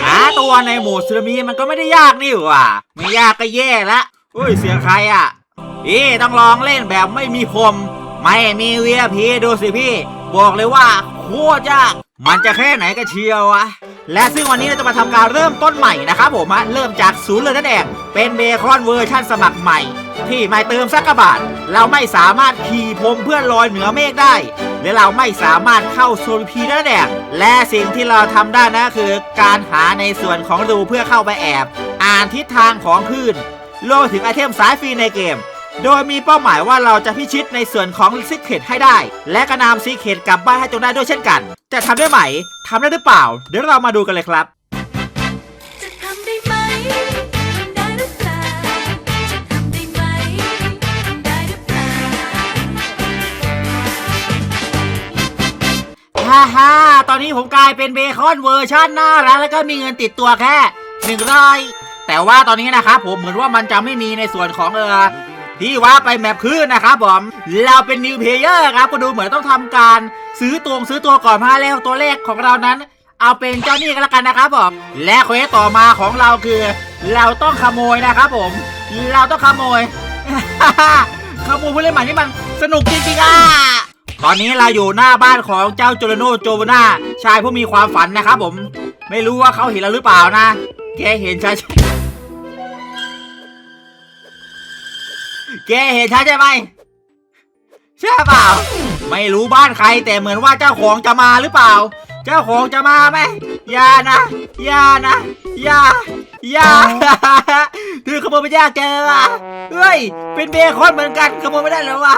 หาตัวในโหมู่สึนามิมันก็ไม่ได้ยากนี่หว่าไม่ยากก็แย่ละอุ้ยเสียงใครอะพี่ต้องลองเล่นแบบไม่มีคม ไม่มีเวียพีดูสิพี่ บอกเลยว่าโคตรยากมันจะแค่ไหนก็เชียววะและซึ่งวันนี้เราจะมาทำการเริ่มต้นใหม่นะครับผมเริ่มจากศูนย์เลยนั่นเองเป็นเบคอนเวอร์ชั่นสมัครใหม่ ที่ไม่เติมสักกบาท เราไม่สามารถขี่พรมเพื่อลอยเหนือเมฆได้ และเราไม่สามารถเข้าโซนพีนั่นเองและสิ่งที่เราทำได้นะคือ การหาในส่วนของรูเพื่อเข้าไปแอบ อ่านทิศทางของคลื่นรวมถึงไอเทมสายฟรีในเกม โดยมีเป้าหมายว่าเราจะพิชิตในส่วนของซิกเ e ตให้ได้ และกระนำซิกเ e ตกลับบ้านให้จงได้ด้วยเช่นกัน จะทำได้ไหมทำได้หรือเปล่า เดี๋ยวเรามาดูกันเลยครับ ฮ่าฮ่าตอนนี้ผมกลายเป็นเบคอนเวอร์ชันน่ารักแล้วก็มีเงินติดตัวแค่หนึ่งร้อยแต่ว่าตอนนี้นะครับผมเหมือนว่ามันจะไม่มีในส่วนของเออที่ว่าไปแมปคืนนะครับผมเราเป็นนิวเพเยอร์ครับก็ดูเหมือนต้องทำการซื้อตัวซื้อตัวก่อนมาแล้วตัวเลขของเรานั้น เอาเป็นเจ้าหนี้กันละกันนะครับผมและเควสต่อมาของเราคือ เราต้องขโมยนะครับผม เราต้องขโมยขโมยผู้เล่นใหม่นี่มันสนุกจริงๆอะ ตอนนี้เราอยู่หน้าบ้านของเจ้าโจโรโนโจวนาชายผู้มีความฝันนะครับผม ไม่รู้ว่าเขาเห็นเราหรือเปล่านะ แกเห็นใช่แกเห็นใช่ใช่ไหมใช่เปล่า ไม่รู้บ้านใครแต่เหมือนว่าเจ้าของจะมาหรือเปล่า เจ้าของจะมาไหมอย่านะอย่านะอย่าอย่าถือขโมยไม่ยากเจอวะเฮ้ย เป็นเบคอนเหมือนกันขโมยไม่ได้เหรอวะ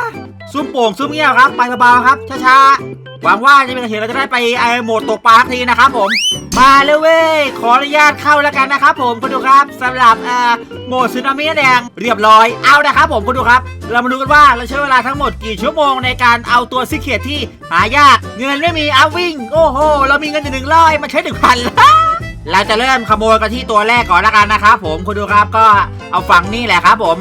ซุ้มโป่งซุ้มเงี้ยวครับ ไปเบาๆครับ ช้าๆ หวังว่าจะเป็นเหตุเราจะได้ไปไอโหมดตกปลาสักทีนะครับผม มาเลยเว้ย ขออนุญาตเข้าแล้วกันนะครับผมคุณดูครับสำหรับเอ่อโหมดซึนามิแดงเรียบร้อยเอานะครับผมคุณดูครับ เรามาดูกันว่าเราใช้เวลาทั้งหมดกี่ชั่วโมงในการเอาตัวซิเคียที่หายากเงินไม่มีเอาวิ่ง โอ้โห เรามีเงินอยู่หนึ่งร้อยมันใช้หนึ่งพันแล้วเราจะเริ่มขโมยกันที่ตัวแรกก่อนแล้วกันนะครับผมคุณดูครับก็เอาฝั่งนี้แหละครับผม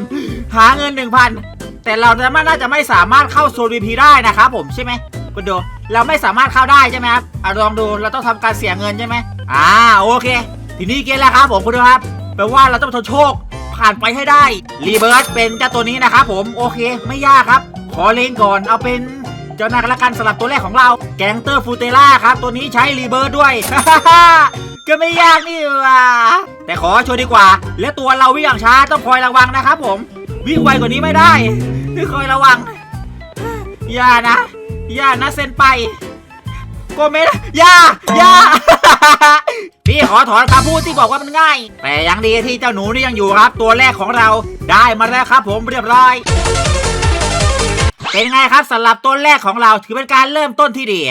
หาเงิน1,000แต่เราจะไม่น่าจะไม่สามารถเข้าโซน VP ได้นะครับผมใช่ไหมคุณดู เราไม่สามารถเข้าได้ใช่ไหมครับอะลองดูเราต้องทำการเสียเงินใช่ไหมอ่าโอเค ทีนี้เกณฑ์แล้วครับผมคุณดูครับแปลว่าเราต้องทนโชคผ่านไปให้ได้รีเบิร์ตเป็นเจ้าตัวนี้นะครับผมโอเคไม่ยากครับ ขอเลงก่อนเอาเป็นเจ้านายกันละกันสำหรับตัวแรกของเราแกงเตอร์ฟูเตล่าครับ ตัวนี้ใช้รีเบิร์ดด้วยก็ไม่ยากนี่ว่าแต่ขอช่วยดีกว่า และตัวเราวิ่งอย่างช้าต้องคอยระวังนะครับผมวิ่งไวกว่านี้ไม่ได้ต้องคอยระวังอย่านะ อย่านะเซนไปก็ไม่ได้อย่าอย่าพี่ขอถอนคำพูดที่บอกว่ามันง่าย แต่ยังดีที่เจ้าหนูนี่ยังอยู่ครับ ตัวแรกของเราได้มาแล้วครับ ผมเรียบร้อยเป็นไงครับสำหรับต้นแรกของเราถือเป็นการเริ่มต้นที่ดี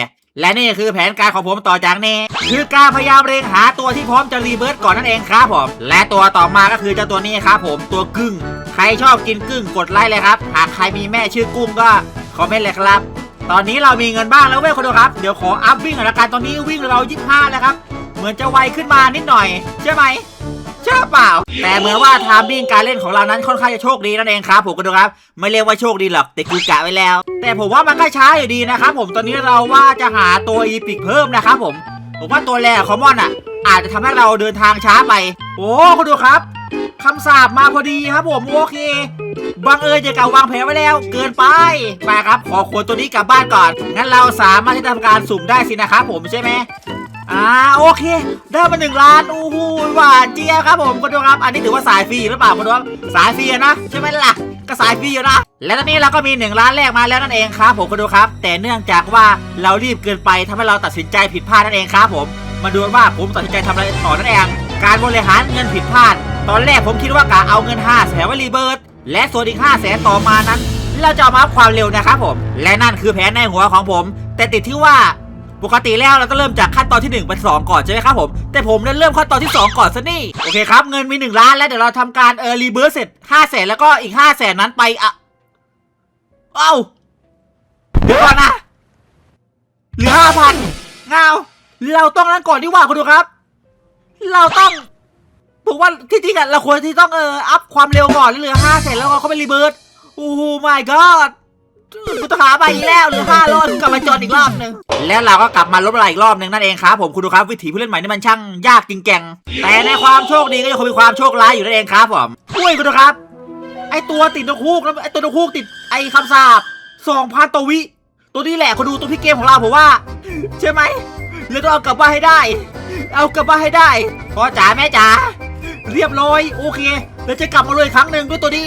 และนี่คือแผนการของผมต่อจากนี้ คือการพยายามเร่งหาตัวที่พร้อมจะรีเบิร์ตก่อนนั่นเองครับผม และตัวต่อมาก็คือเจ้าตัวนี้ครับผมตัวกึ่งใครชอบกินกึ่งกดไลค์เลยครับ หากใครมีแม่ชื่อกุ้งก็คอมเมนต์เลยครับ ตอนนี้เรามีเงินบ้างแล้วเว้ยคนดูครับ เดี๋ยวขออัพวิ่งหน่อยละกันตอนนี้วิ่งเรา 25 แล้วครับ เหมือนจะไวขึ้นมานิดหน่อย ใช่ไหมใช่เปล่า แต่เหมือนว่าทามบิ้งการเล่นของเรานั้นค่อนข้างจะโชคดีนั่นเองครับผมก็ดูครับ ไม่เรียกว่าโชคดีหรอกแต่กูกะไว้แล้ว แต่ผมว่ามันก็ช้าอยู่ดีนะครับผมตอนนี้เราว่าจะหาตัวอีพิกเพิ่มนะครับผมผมว่าตัวแรกคอมมอนอะ อาจจะทำให้เราเดินทางช้าไป โอ้คุณดูครับ คำสาบมาพอดีครับผมโอเค บังเอิญจะเก่าวางแผนไว้แล้ว เกินไปไปครับ ขอขนตัวนี้กลับบ้านก่อน งั้นเราสามารถที่จะทำการสุ่มได้สินะครับผมใช่ไหมอ่าโอเค ได้มาหนึ่งล้านโอ้โหหวานเจี๊ยบครับผมคุณดูครับ อันนี้ถือว่าสายฟรีหรือเปล่าคุณดูครับสายฟรีนะใช่ไหมล่ะก็สายฟรีอยู่นะ และตอนนี้เราก็มีหนึ่งล้านแรกมาแล้วนั่นเองครับผมคุณดูครับ แต่เนื่องจากว่าเรารีบเกินไปทำให้เราตัดสินใจผิดพลาดนั่นเองครับผมมาดูว่าผมตัดสินใจทำอะไรต่อนั่นเอง การบริหารเงินผิดพลาด ตอนแรกผมคิดว่ากะเอาเงิน5แสนไว้รีเบิร์ตและส่วนอีก5แสนต่อมานั้น เราจะเอามาอัพความเร็วนะครับผม และนั่นคือแผนในหัวของผม แต่ติดที่ว่าปกติแล้วเราก็เริ่มจากขั้นตอนที่ 1 เป็น 2 ก่อนใช่ไหมครับผม แต่ผมนั้เริ่มขั้นตอนที่ 2 ก่อนซะนี่ โอเคครับ เงินมี 1 ล้านแล้วเดี๋ยวเราทำการเออรีเบิร์สเสร็จ5แสนแล้วก็อีก5แสนนั้นไปอะเอ้าเดี๋ยวก่อนนะเหลือห้าพันเงาเราต้องนั้นก่อนดีกว่าคุณดูครับ เราต้องผมว่าที่จริงอะเราควรที่ต้องเอออัพความเร็วก่อนแล้วเหลือห้าแสนแล้วก็เขาไปรีเบิร์สโอ้โห my god กูต้องหาไปอีกแล้วเหรือห้ารอบกลับมาจนอีกรอบหนึ่งแล้วเราก็กลับมาลบอะไรอีกรอบหนึ่งนั่นเองครับผมคุณดูครับวิถีผู้เล่นใหม่นี่มันช่างยากจริงแกร่งแต่ในความโชคดีก็ยังคงมีความโชคร้ายอยู่นั่นเองครับผมอุ้ยคุณดูครับ ไอตัวติดนกฮูกแล้วไอตัวนกฮูกติดไอคำสาบสองพันตัววิ ตัวนี้แหละคุณดูตัวพี่เกมของเราผมว่าใช่ไหมเราต้องเอากลับบ้านให้ได้ เอากลับบ้าให้ได้พ่อจ๋าแม่จ๋าเรียบร้อยโอเคเราจะกลับมาเลยครั้งหนึ่งด้วยตัวนี้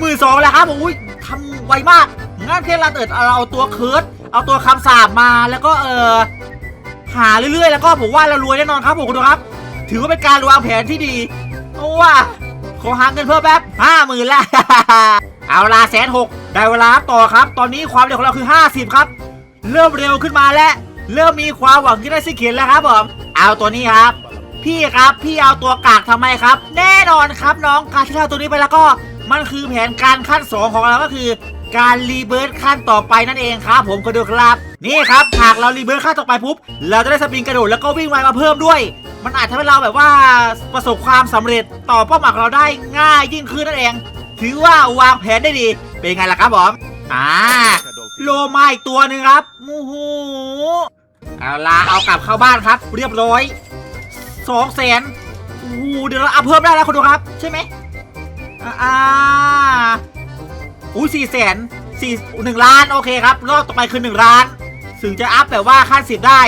มือสองแล้วครับผมอุ้ยทำไวมากงั้นเทลาเติดเราเอาตัวเคิร์ดเอาตัวคำสาบมาแล้วก็เออหาเรื่อยๆ แล้วก็ผมว่าเรารวยแน่นอนครับผมคุณดูครับ ถือว่าเป็นการวางแผนที่ดีเพราะว่าขอหาเงินเพิ่มแป๊บห้าหมื่นละเอาลาแสนหกได้เวลาต่อครับ ตอนนี้ความเร็วของเราคือ 50 ครับ เริ่มเร็วขึ้นมาแล้ว เริ่มมีความหวังที่ได้สิเขียนแล้วครับผมเอาตัวนี้ครับ พี่ครับพี่เอาตัวกากทำไมครับ แน่นอนครับน้องการที่เราตัวนี้ไปแล้วก็มันคือแผนการขั้น 2 ของเราก็คือ การรีเบิร์ตขั้นต่อไปนั่นเองครับ ผมก็ดูครับ นี่ครับหากเรารีเบิร์ตขั้นต่อไปปุ๊บเราจะได้สปริงกระโดดแล้วก็วิ่งไวมาเพิ่มด้วย มันอาจทำให้เราแบบว่าประสบความสำเร็จต่อเป้าหมายของเราได้ง่ายยิ่งขึ้นนั่นเอง ถือว่าวางแผนได้ดี เป็นไงล่ะครับผมอ่าโลมาอีกตัวหนึ่งครับโอ้โห เอาละเอากลับเข้าบ้านครับ เรียบร้อยสองแสนโอ้โหเดี๋ยวเราอัพเพิ่มได้แล้วคุณดูครับ ใช่ไหมอ่าอ่าอุ้ยสี่แสนสี่หนึ่งล้านโอเคครับ รอบต่อไปคือหนึ่งล้าน ถึงจะอัพแบบว่าขั้นสิบได้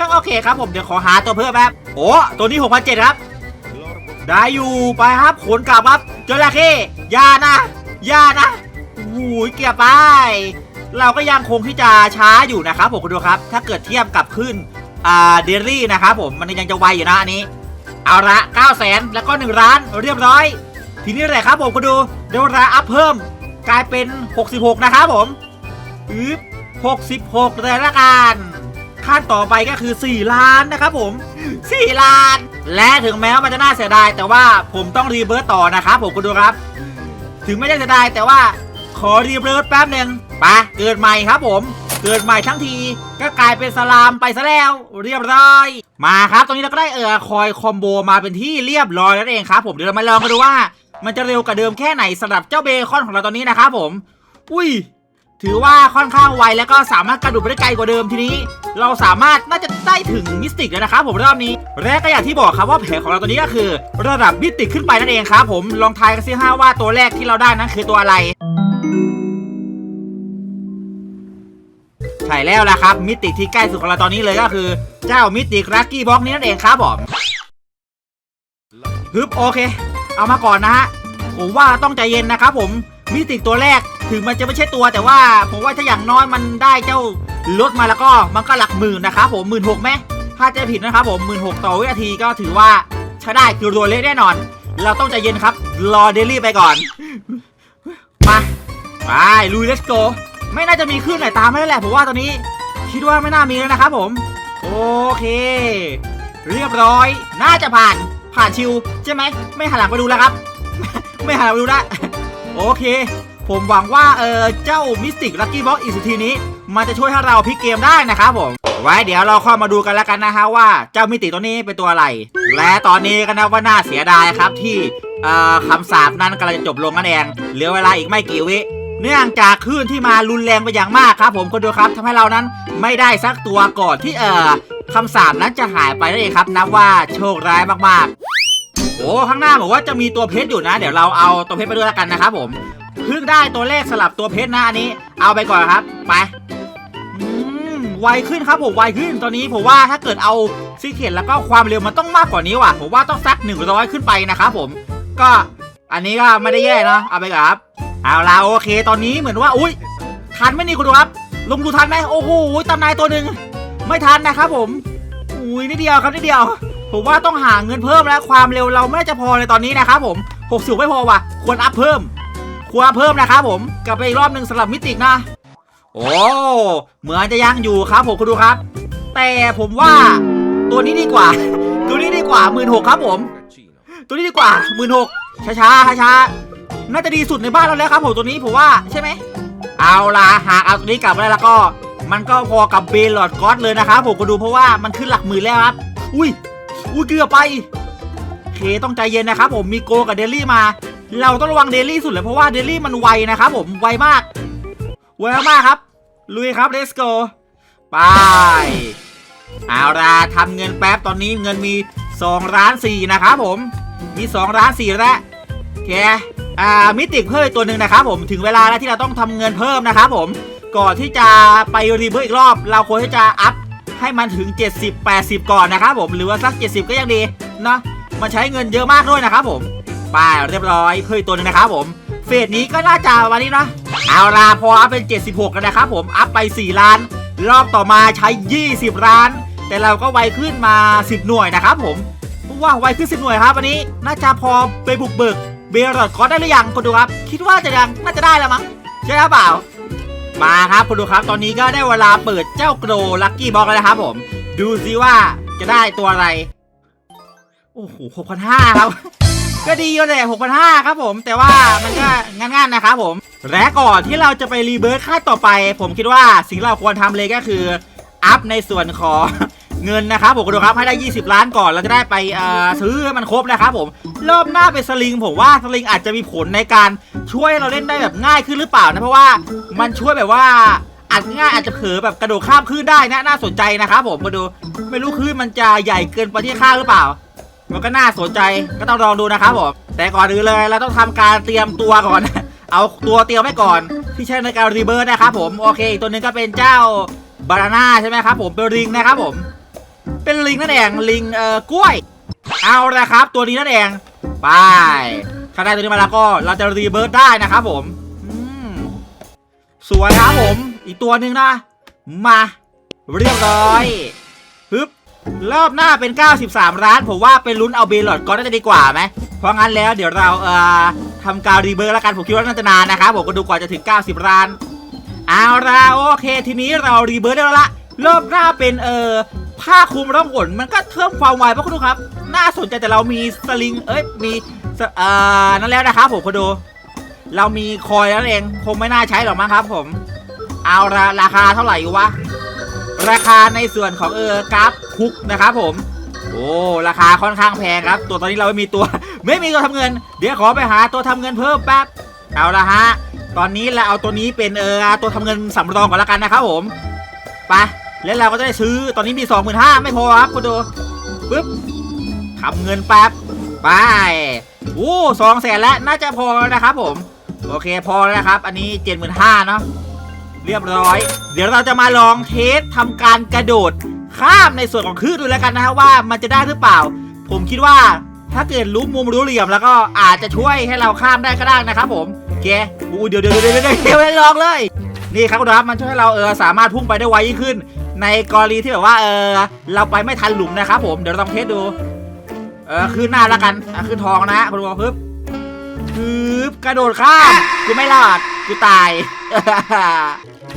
ก็โอเคครับผมเดี๋ยวขอหาตัวเพิ่มแป๊บโอ้ตัวนี้หกพันเจ็ดครับ ได้อยู่ไปครับขนกลับครับ เจอระเข้อยานะยานะโอ้โหเกียร์ไป เราก็ยังคงที่จะช้าอยู่นะครับผมคุณดูครับ ถ้าเกิดเทียบกับขึ้นอ่าเดลี่นะครับผมมันยังจะไวอยู่นะอันนี้ เอาละ9 0 0 0 0แล้วก็1ร้านเรียบร้อย ทีนี้แหละครับผมคุณดูเดี๋ยวราอัพเพิ่มกลายเป็น 66 นะครับผมอึบ66เลยละกันขั้นต่อไปก็คือ 4 ล้านนะครับผม 4 ล้าน และถึงแม้ว่ามันจะน่าเสียดาย แต่ว่าผมต้องรีเบิร์ตต่อนะครับผมคุณดูครับ ถึงไม่ได้เสียดายแต่ว่า อรีเบิร์ตแป๊บหนึ่งปะเกิดใหม่ครับผม เกิดใหม่ทั้งที ก็กลายเป็นสลามไปซะแล้ว เรียบร้อย มาครับ ตรงนี้เราก็ได้เออคอยคอมโบมาเป็นที่เรียบร้อยแล้วเองครับผม เดี๋ยวเรามาลองกันดูว่า มันจะเร็วกว่าเดิมแค่ไหนสำหรับเจ้าเบคอนของเราตอนนี้นะครับผม อุ้ย ถือว่าค่อนข้างไวแล้วก็สามารถกระโดดไปได้ไกลกว่าเดิมทีนี้ เราสามารถน่าจะได้ถึงมิสติกแล้วนะครับผมรอบนี้และก็อย่างที่บอกครับว่าแผนของเราตัวนี้ก็คือ ระดับมิสติกขึ้นไปนั่นเองครับผมลองทายกันซิฮะว่าตัวแรกที่เราได้นั้นคือตัวอะไรใช่แล้วล่ะครับมิติที่ใกล้สุดของเราตอนนี้เลยก็คือ เจ้ามิติลักกี้บ็อกนี้นั่นเองครับผมฮึบโอเค เอามาก่อนนะฮะผมว่าต้องใจเย็นนะครับผม มิติตัวแรกถึงมันจะไม่ใช่ตัวแต่ว่า ผมว่าถ้าอย่างน้อยมันได้เจ้ารถมาแล้วก็มันก็หลักหมื่นนะครับผมหมื่นหกไหมถ้าจะผิดนะครับผมหมื่นหกต่อวินาทีก็ถือว่าใช้ได้คือรัวเละแน่นอน เราต้องใจเย็นครับ รอเดลี่ไปก่อนมาไปลุยเลสโกไม่น่าจะมีคลื่นไหนตามไม่ได้แหละผมว่าตอนนี้ คิดว่าไม่น่ามีแล้วนะครับผม โอเค เรียบร้อย น่าจะผ่านผ่านชิวใช่ไหมไม่หันหลังไปดูแล้วครับ ไม่หันหลังไปดูแล้ว โอเค ผมหวังว่าเออเจ้ามิสติกลักกี้บ็อกอีสุทีนี้ มันจะช่วยให้เราพลิกเกมได้นะครับผม ไว้เดี๋ยวเราค่อยมาดูกันแล้วกันนะฮะว่าเจ้ามิติตัวนี้เป็นตัวอะไร และตอนนี้ก็นับว่าน่าเสียดายครับที่เอ่อคำสาปนั้นกำลังจะจบลงนั่นเองเหลือเวลาอีกไม่กี่วิเนื่องจากคลื่นที่มารุนแรงไปอย่างมากครับ ผมคนดูครับทำให้เรานั้นไม่ได้สักตัวก่อนที่เอ่อคำสาปนั้นจะหายไปนั่นเองครับ นับว่าโชคร้ายมากๆ โอ้ข้างหน้าบอกว่าจะมีตัวเพชรอยู่นะ เดี๋ยวเราเอาตัวเพชรไปด้วยแล้วกันนะครับผมเพิ่งได้ตัวเลขสลับตัวเพชรนะอันนี้ เอาไปก่อนครับ ไปไวขึ้นครับผมไวขึ้นตอนนี้ผมว่าถ้าเกิดเอาซีเขียนแล้วก็ความเร็วมันต้องมากกว่านี้ว่ะผมว่าต้องสัก 100 ขึ้นไปนะครับผม ก็อันนี้ก็ไม่ได้แย่นะเอาไปก่อนครับเอาละโอเค ตอนนี้เหมือนว่าอุ้ยทันไหมนี่คุณดูครับลงดูทันไหมโอ้โหตำนายตัวหนึ่งไม่ทันนะครับผมอุ้ยนิดเดียวครับนิดเดียว ผมว่าต้องหาเงินเพิ่มแล้วความเร็วเราไม่น่าจะพอในตอนนี้นะครับผม60ไม่พอว่ะ ควรอัพเพิ่ม ควรอัพเพิ่มนะครับผม กลับไปอีกรอบหนึ่งสำหรับมิติกนะ โอ้เหมือนจะยังอยู่ครับผมคุณดูครับ แต่ผมว่าตัวนี้ดีกว่า ตัวนี้ดีกว่าหมื่นหกครับผม ตัวนี้ดีกว่าหมื่นหกช้าช้าช้าช้าน่าจะดีสุดในบ้านเราแล้วครับผมตัวนี้ผมว่าใช่ไหม เอาล่ะหากเอาตัวนี้กลับมาได้แล้วก็ มันก็พอกับเบลลอดก็อดเลยนะครับผมก็ดูเพราะว่ามันขึ้นหลักหมื่นแล้วครับ อุ้ย อุ้ยเกือบไปเคต้องใจเย็นนะครับผมมีโกกับเดลี่มา เราต้องระวังเดลี่สุดเลยเพราะว่าเดลี่มันไวนะครับผมไวมากเวมากครับลุยครับ let's go ไปเอาละทำเงินแป๊บตอนนี้เงินมี2ล้าน4นะครับผมมี2ล้าน4แล้วโอเคอ่ามิติเพิ่มอีกตัวหนึ่งนะครับผมถึงเวลาแล้วที่เราต้องทำเงินเพิ่มนะครับผมก่อนที่จะไปรีเบิร์อีกรอบ เราควรที่จะอัพ ให้มันถึง 70 80 ก่อนนะครับผมหรือว่าสัก 70 ก็ยังดีเนาะมันใช้เงินเยอะมากด้วยนะครับผมไปเรียบร้อยเพิ่มตัวหนึงนะครับผมเฟสนี้ก็น่าจะวันนี้เนาะเอาล่ะพออัพเป็น 76แล้วนะครับผมอัพไป 4 ล้าน รอบต่อมาใช้ 20 ล้าน แต่เราก็ไวขึ้นมา 10 หน่วยนะครับผมว่าไวขึ้น 10 หน่วยครับวันนี้น่าจะพอไปบุกเบิกเบลอดคอร์ได้หรือยังคุณดูครับ คิดว่าจะยังน่าจะได้แล้วมั้งใช่หรือเปล่า มาครับคุณดูครับตอนนี้ก็ได้เวลาเปิดเจ้าโกรลักกี้บ็อกแล้วนะครับผม ดูซิว่าจะได้ตัวอะไร โอ้โหหกพันห้าครับ ก็ดีอยู่เลยหกพันห้าครับผม แต่ว่ามันก็ง่านๆนะครับผม และก่อนที่เราจะไปรีเบิร์ตค่าต่อไป ผมคิดว่าสิ่งเราควรทำเลยก็คือ อัพในส่วนของ เงินนะครับผมคุณดูครับให้ได้ 20 ล้านก่อนเราจะได้ไปเอ่อซื้อมันครบนะครับผมรอบหน้าเป็นสลิงผมว่าสลิงอาจจะมีผลในการช่วยเราเล่นได้แบบง่ายขึ้นหรือเปล่านะเพราะว่ามันช่วยแบบว่าอาจง่ายอาจจะเผลอแบบกระโดดข้ามคลื่นได้นะน่าสนใจนะครับผมมาดูไม่รู้คลื่นมันจะใหญ่เกินไปที่ข้าหรือเปล่า มันก็น่าสนใจก็ต้องลองดูนะครับผมแต่ก่อนอื่นเลยเราต้องทำการเตรียมตัวก่อน เอาตัวเตรียมไว้ก่อน ที่ใช้ในการรีเบิร์ดนะครับผมโอเค ตัวหนึงก็เป็นเจ้าบานาน่าใช่ไหมครับผมเป็นลิงนะครับผม เป็นลิงนั่นเองลิงเอ่อกล้วย เอาละครับ ตัวนี้นั่นเองไปถ้าได้ตัวนี้มาแล้วก็เราจะรีเบิร์ตได้นะครับผมสวยครับผม อีกตัวหนึ่งนะ มาเรียบร้อยฮึบรอบหน้าเป็น 93ล้าน ผมว่าเป็นลุ้นเอาเบลอดก็น่าจะดีกว่าไหม เพราะงั้นแล้วเดี๋ยวเราเอ่อทำการรีเบิร์แล้วกันผมคิดว่าน่าจะนานนะครับผมก็ดูกว่าจะถึง 90ล้าน เอาละโอเค ทีนี้เรารีเบิร์ตได้แล้วละรอบหน้าเป็นเอ่อ ผ้าคลุมร่องหนมันก็เพิ่มความไวป่ะคุณดูครับ น่าสนใจแต่เรามีสลิง เอ้ย มีเอ่อนั่นแล้วนะครับผมคุณดู เรามีคอยแล้วเอง คงไม่น่าใช้หรอกมั้งครับ ผม เอาละราคาเท่าไหร่วะ ราคาในส่วนของเออกราฟคุกนะครับผม โอ้ ราคาค่อนข้างแพงครับ ตัวตอนนี้เราไม่มีตัว ไม่มีตัวทำเงิน เดี๋ยวขอไปหาตัวทำเงินเพิ่มแป๊บ เอาละฮะ ตอนนี้เราเอาตัวนี้เป็นเออตัวทำเงินสำรองก่อนล้วกันนะครับผม ไป แล้วเราก็จะได้ซื้อตอนนี้มี2 5 0 0 0ไม่พอครับคุณดูปึ๊บทำเงินแป๊บไปโอ้สองแสนแล้วน่าจะพอแล้วนะครับผม โอเคพอแล้วนะครับ อันนี้เจ็ดหมื่นห้าเนาะเรียบร้อย เดี๋ยวเราจะมาลองเทสทำการกระโดด ข้ามในส่วนของคลื่นดูแล้วกันนะฮะว่ามันจะได้หรือเปล่า ผมคิดว่าถ้าเกิดรู้มุมรู้เหลี่ยมแล้วก็อาจจะช่วยให้เราข้ามได้ก็ได้นะครับผมแกอู้เดี๋ยวเดี๋ยวเดี๋ยวเดี๋ยวเดี๋ยวลองเลย นี่ครับคุณผู้ชมมันช่วยให้เราเออสามารถพุ่งไปได้ไวยิ่งขึ้น ในกรณีที่แบบว่าเออเราไปไม่ทันหลุมนะครับผมเดี๋ยวเราลองเทสดู เออขึ้นหน้าแล้วกันขึ้นทองนะคุณผู้ชมปึ๊บปึ๊บกระโดดข้ามกูไม่รอดกูตาย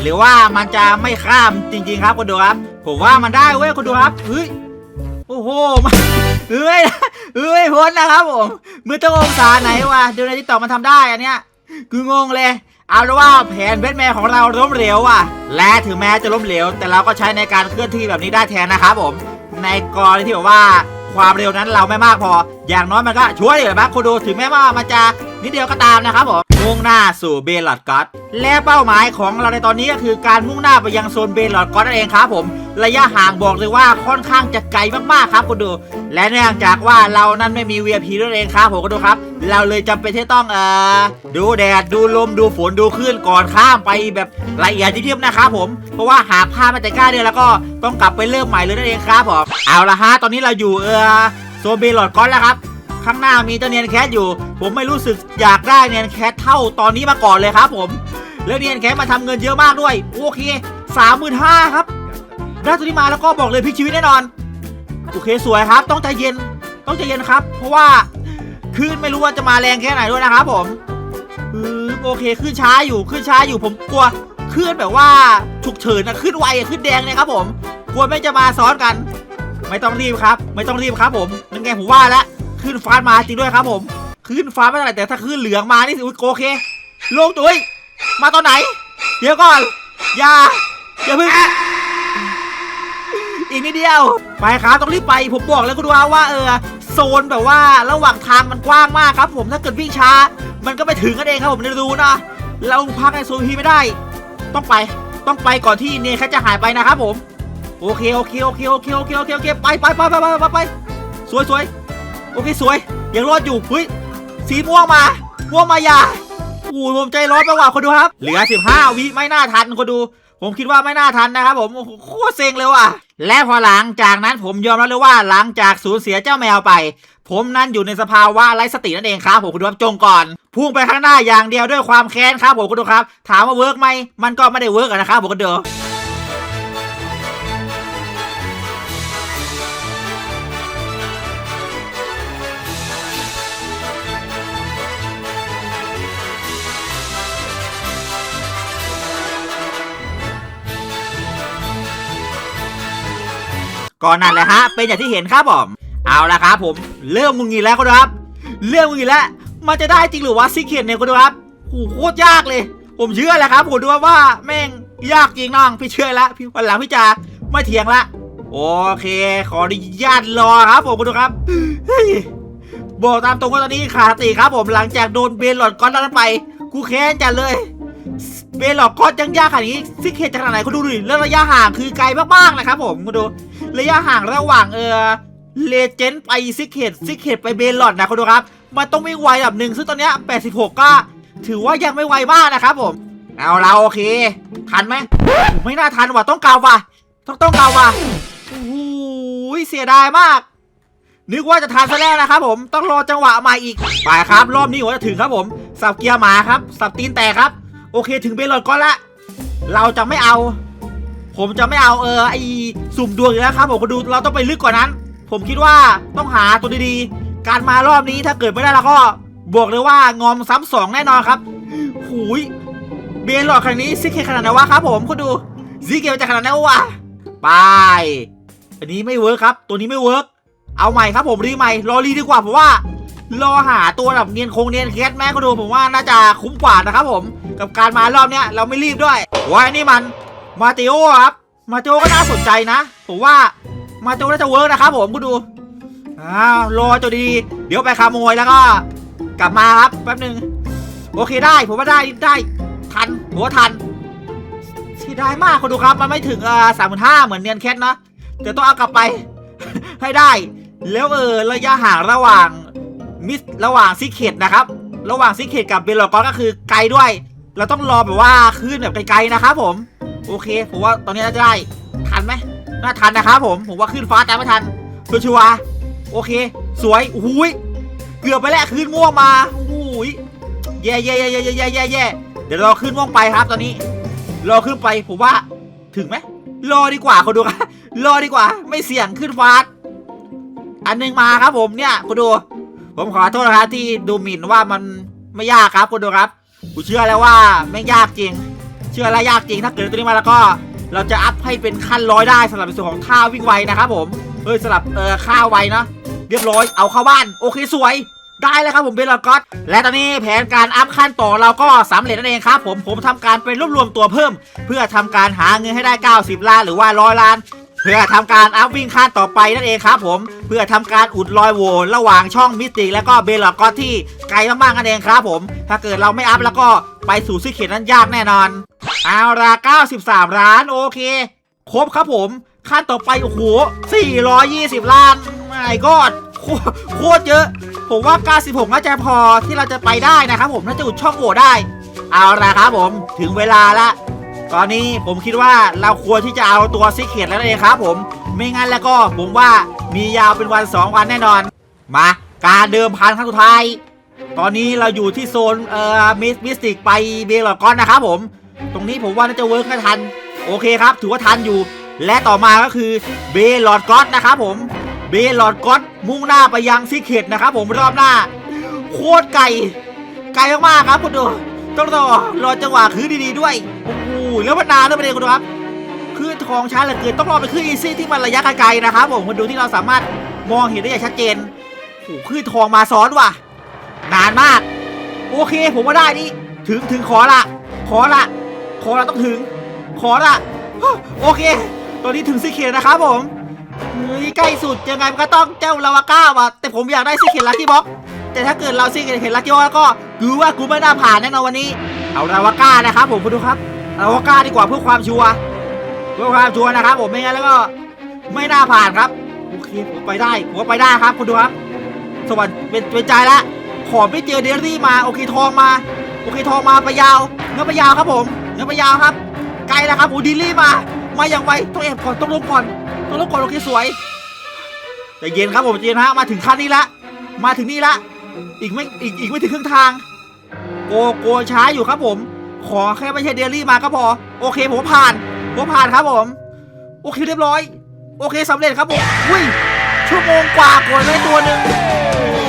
หรือว่ามันจะไม่ข้ามจริง ๆ ครับคุณดูครับ ผมว่ามันได้เว้ยคุณดูครับเฮ้ยโอ้โหมันเฮ้ยเฮ้ยพ้นนะครับผมมือต้ององศาไหนวะดูในที่ต่อมันทำได้อันเนี้ยคืองงเลย เอาเป็นว่าแผนแบทแมนของเราล้มเหลวอะ และถึงแม้จะล้มเหลว แต่เราก็ใช้ในการเคลื่อนที่แบบนี้ได้แทนนะครับผม ในกรณีที่แบบว่าความเร็วนั้นเราไม่มากพอ อย่างน้อยมันก็ช่วยเหลือบ้างคุณดูถึงแม้ว่ามันจะนิดเดียวก็ตามนะครับผมมุ่งหน้าสู่เบลลอดก็อตและเป้าหมายของเราในตอนนี้ก็คือการมุ่งหน้าไปยังโซนเบลลอดก็อตนั่นเองครับผมระยะห่างบอกเลยว่าค่อนข้างจะไกลมากๆครับคุณดู และเนื่องจากว่าเรานั้นไม่มี VIP นั่นเองครับผมคุณดูครับ เราเลยจำเป็นที่ต้องเอ่อดูแดดดูลมดูฝนดูคลื่นก่อนข้ามไปแบบละเอียดยิบๆนะครับผมเพราะว่าหากพลาดมาแต่กล้าเดียวแล้วก็ต้องกลับไปเริ่มใหม่เลยนั่นเองครับผมเอาละฮะตอนนี้เราอยู่เออ โซนเบลอดก็อตแล้วครับ ข้างหน้ามีเจ้าเนียนแคทอยู่ ผมไม่รู้สึกอยากได้เนียนแคทเท่าตอนนี้มาก่อนเลยครับผม แล้วเนียนแคทมาทำเงินเยอะมากด้วย โอเคสามหมื่นห้าครับ ได้ตัวนี้มาแล้วก็บอกเลยพลิกชีวิตแน่นอน โอเคสวยครับ ต้องใจเย็น ต้องใจเย็นครับ เพราะว่าคลื่นไม่รู้ว่าจะมาแรงแค่ไหนด้วยนะครับผมอือโอเคขึ้นช้าอยู่ขึ้นช้าอยู่ผมกลัวคลื่นแบบว่าฉุกเฉินนะขึ้นไวขึ้นแดงเนี่ยครับผมกลัวไม่จะมาซ้อนกัน ไม่ต้องรีบครับ ไม่ต้องรีบครับผม นั่นไงผมว่าแล้วขึ้นฟ้ามาจริงด้วยครับ ผม ขึ้นฟ้าไม่เท่าไหร่แต่ถ้าขึ้นเหลืองมานี่สิโอเคลงจุ้ยมาตอนไหน เดี๋ยวก่อน อย่าอย่าเพิ่งอีกนิดเดียว ไปครับต้องรีบไปผมบอกแล้วคุณดูว่าเออโซนแบบว่าระหว่างทางมันกว้างมากครับ ผมถ้าเกิดวิ่งช้า มันก็ไปถึงกันเองครับผมในรูนะเราพักในโซนพีไม่ได้ ต้องไปต้องไปก่อนที่เนเขาจะหายไปนะครับผม โอเคโอเคโอเคโอเคโอเคโอเคโอเคไปไปไปไปไปไป สวยสวยโอเคสวย ยังรอดอยู่เฮ้ยสีม่วงมาม่วงมาอย่าโอ้ผมใจร้อนไปว่ะคนดูครับ เหลือ 15 วิไม่น่าทันคนดู ผมคิดว่าไม่น่าทันนะครับผมโคตรเซ็งเลยว่ะและพอหลังจากนั้นผมยอมรับเลยว่าหลังจากสูญเสียเจ้าแมวไป ผมนั้นอยู่ในสภาวะไร้สตินั่นเองครับผมคุณดูครับจงก่อน พุ่งไปข้างหน้าอย่างเดียวด้วยความแค้นครับผมคุณดูครับ ถามว่าเวิร์กไหมมันก็ไม่ได้เวิร์กนะครับผมคุณดู ก่อนนั่นแหละฮะ เป็นอย่างที่เห็นครับผม เอาละครับผมเริ่มมึงอีแล้วคุณดูครับ เริ่มมึงอีแล้ว มันจะได้จริงหรือวะซิกเคนเนี่ยคุณดูครับโอ้โหโคตรยากเลย ผมเชื่อแหละครับผมดูว่าแม่งยากจริงน้องพี่เชื่อแล้วพี่วันหลังพี่จะไม่เถียงละโอเค ขออนุญาตรอครับผมคุณดูครับบอกตามตรงว่าตอนนี้ขาดสติครับผมหลังจากโดนเบนหลอดก้อนนั้นไป กูแค้นจัดเลย เบนหลอดก้อนยังยากขนาดนี้ซิกเคนจะขนาดไหนคุณดูดิแล้วระยะห่างคือไกลมากๆนะครับผมคุณดูระยะห่างระหว่างเออเลเจนด์ไปซิกเ e ตซิกเ e ตไปเบลลอดนะคุณดูครับมันต้องวิ่งไวแบบหนึ่งซึ่งตอนนี้86 ก็ ถือว่ายังไม่ไวมากนะครับผมเอาเราโอเค ทันไหมไม่น่าทันว่ะต้องกาวว่ะต้องต้องกาวว่ะโอ้โหเสียดายมาก นึกว่าจะทันซะแล้วนะครับผมต้องรอจังหวะใหม่อีกไปครับ รอบนี้ผมจะถึงครับผมสับเกียร์หมาครับ สับตีนแตกครับ โอเคถึงเบลลอดก่อนละ เราจะไม่เอา ผมจะไม่เอาเออไอสุ่มดวงอีกแล้วครับผมก็ดูเราต้องไปลึกกว่านั้น ผมคิดว่าต้องหาตัวดีๆ การมารอบนี้ถ้าเกิดไม่ได้แล้วก็บอกเลยว่างอมซ้ำสองแน่นอนครับหูยเบนหลอดขนาดนี้ซิกเคขนาดไหนวะครับ ผมคุณดูซิกเกลจะขนาดไหนวะไปอันนี้ไม่เวิร์คครับ ตัวนี้ไม่เวิร์กเอาใหม่ครับผมรีใหม่รอรีดีกว่าผมว่า รอหาตัวแบบเนียนคงเนียนแคสแม่ก็ดูผมว่าน่าจะคุ้มกว่านะครับผม กับการมารอบเนี้ยเราไม่รีบด้วยว่านี่มันมาติโอครับ มาติโอก็น่าสนใจนะ ผมว่ามาติโอน่าจะเวิร์กนะครับผมคุณดูอ้าวรอตัวดี เดี๋ยวไปขโมยแล้วก็ กลับมาครับแป๊บหนึ่งโอเคได้ผมว่าได้ได้ทันผมว่าทันเสียดายมากคุณดูครับ มันไม่ถึงอ่าสามพันห้าเหมือนเนียนแคทนะเดี๋ยวต้องเอากลับไปให้ได้ แล้วเออระยะห่างระหว่าง มิสระหว่างซิเคตนะครับ ระหว่างซิเคตกับเบลลอกอนก็คือไกลด้วย เราต้องรอแบบว่าขึ้นแบบไกลๆนะครับผม โอเค ผมว่าตอนนี้น่าจะได้ ทันไหมน่าทันนะครับผม ผมว่าขึ้นฟ้าแต่ไม่ทันชัวร์ๆโอเค สวยโอ้ยเกือบไปแล้วขึ้นม่วงมาโอ้ยแย่แย่แย่แย่แย่แย่แย่เดี๋ยวราขึ้นม่วงไปครับตอนนี้ รอขึ้นไปผมว่าถึงไหมรอดีกว่าคนดูครับรอดีกว่า ไม่เสี่ยงขึ้นฟ้าอันหนึงมาครับผมเนี่ยคุณดู ผมขอโทษนะครับที่ดูหมิ่นว่ามันไม่ยากครับคุณดูครับกูเชื่อแล้วว่าไม่ยากจริง เชื่อแล้วยากจริงถ้าเกิดตัวนี้มาแล้วก็ เราจะอัพให้เป็นขั้นร้อยได้สำหรับในส่วนของท่าวิ่งไวนะครับผมเฮ้ยสำหรับเออค่าไวนะเรียบร้อยเอาเข้าบ้านโอเคสวยได้เลยครับผมเบลลอดก็อตและตอนนี้แผนการอัพขั้นต่อเราก็สำเร็จนั่นเองครับผมผมทำการไปรวบรวมตัวเพิ่ม เพื่อทำการหาเงินให้ได้ 90 ล้านหรือว่าร้อยล้าน เพื่อทำการอัพวิ่งขั้นต่อไปนั่นเองครับผม เพื่อทำการอุดรอยโหว่ระหว่างช่องมิสติกแล้วก็เบลลอดก็อตที่ไกลมากๆนั่นเองครับผม ถ้าเกิดเราไม่อัพแล้วก็ไปสู่ซิกเขตนั้นยากแน่นอน เอาละ93 ล้านโอเค ครบครับผมขั้นต่อไป โอ้โห 420 ล้านไม่ก็โคตรเยอะ ผมว่า 96 น่าจะพอที่เราจะไปได้นะครับผม น่าจะอุดช่องโหว่ได้ เอาละครับผม ถึงเวลาละ ตอนนี้ผมคิดว่าเราควรที่จะเอาตัวซิกเขตแล้วเลยครับผม ไม่งั้นแล้วก็ผมว่ามียาวเป็นวัน 2 วันแน่นอน มา การเดิมพันครั้งสุดท้าย ตอนนี้เราอยู่ที่โซนเอ่อมิสมิสติกไปเบลลอดก้อนนะครับผม ตรงนี้ผมว่าน่าจะเวิร์กให้ทัน โอเคครับ ถือว่าทันอยู่ และต่อมาก็คือเบลลอดก้อนนะครับผม เบลลอดก้อนมุ่งหน้าไปยังซิกเขตนะครับผมรอบหน้า โคตรไกลไกลมากๆครับคุณดูต้องรอรอจังหวะคืนดีๆด้วยโอ้โห แล้วมันนานด้วยประเด็นคุณดูครับคือทองช้าเหลือเกินต้องรอไปขึ้นอีซี่ที่มันระยะไกลๆนะครับผมคุณดูที่เราสามารถมองเห็นได้อย่างชัดเจนโอ้โหขึ้นทองมาซ้อนว่ะ นานมาก โอเค ผมว่าได้นี่ถึงถึงขอละ ขอละ ขอละต้องถึง ขอละ โอเค ตอนนี้ถึงซีเคนนะครับผมเฮ้ยใกล้สุดยังไงมันก็ต้องเจ้าลาวาก้าว่ะแต่ผมอยากได้ซีเคนลักกี้บ็อกแต่ถ้าเกิดเราซีเคนลักกี้บ็อกแล้วก็ดูว่ากูไม่น่าผ่านแน่นอนวันนี้ เอาลาวาก้านะครับผมคุณดูครับ เอากล้าดีกว่าเพื่อความชัวร์เพื่อความชัวร์นะครับ ผมไม่งั้นแล้วก็ไม่น่าผ่านครับโอเคผมไปได้ผมไปได้ครับคุณดูครับ สวัสดีเป็นเป็นใจละขอไม่เจอเดลี่มาโอเคทองมาโอเคทองมาไปยาวเนื้อไปยาวครับผมเนื้อไปยาวครับ ไกลแล้วครับโอ้ดิลี่มา มาอย่างไวต้องแอบก่อนต้องลงก่อนต้องลงก่อนโอเคสวยแต่เย็นครับผมเย็นฮะมาถึงขั้นนี้ละมาถึงนี่ละอีกไม่อีกอีกไม่ถึงครึ่งทางโกโกช้าอยู่ครับผม ขอแค่ไม่ใช่เดลี่มาก็พอ โอเคผมผ่าน ผมผ่านครับผม โอเคเรียบร้อย โอเคสำเร็จครับผมอุ้ยชั่วโมงกว่ากดได้ตัวหนึ่งโอ้โห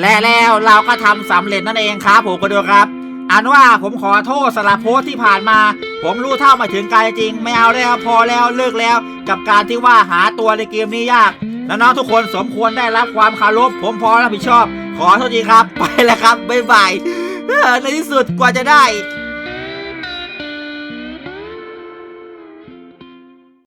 และแล้วเราก็ทำสำเร็จนั่นเองครับผมก็ดูครับอันว่าผมขอโทษสำหรับโพสที่ผ่านมา ผมรู้เท่ามาถึงการจริง ไม่เอาแล้วพอแล้วเลิกแล้ว กับการที่ว่าหาตัวในเกมนี้ยากน้องๆทุกคนสมควรได้รับความคารพผมพอรับผิดชอบ ขอโทษทีครับ ไปแล้วครับบ๊ายบายในที่สุดกว่าจะได้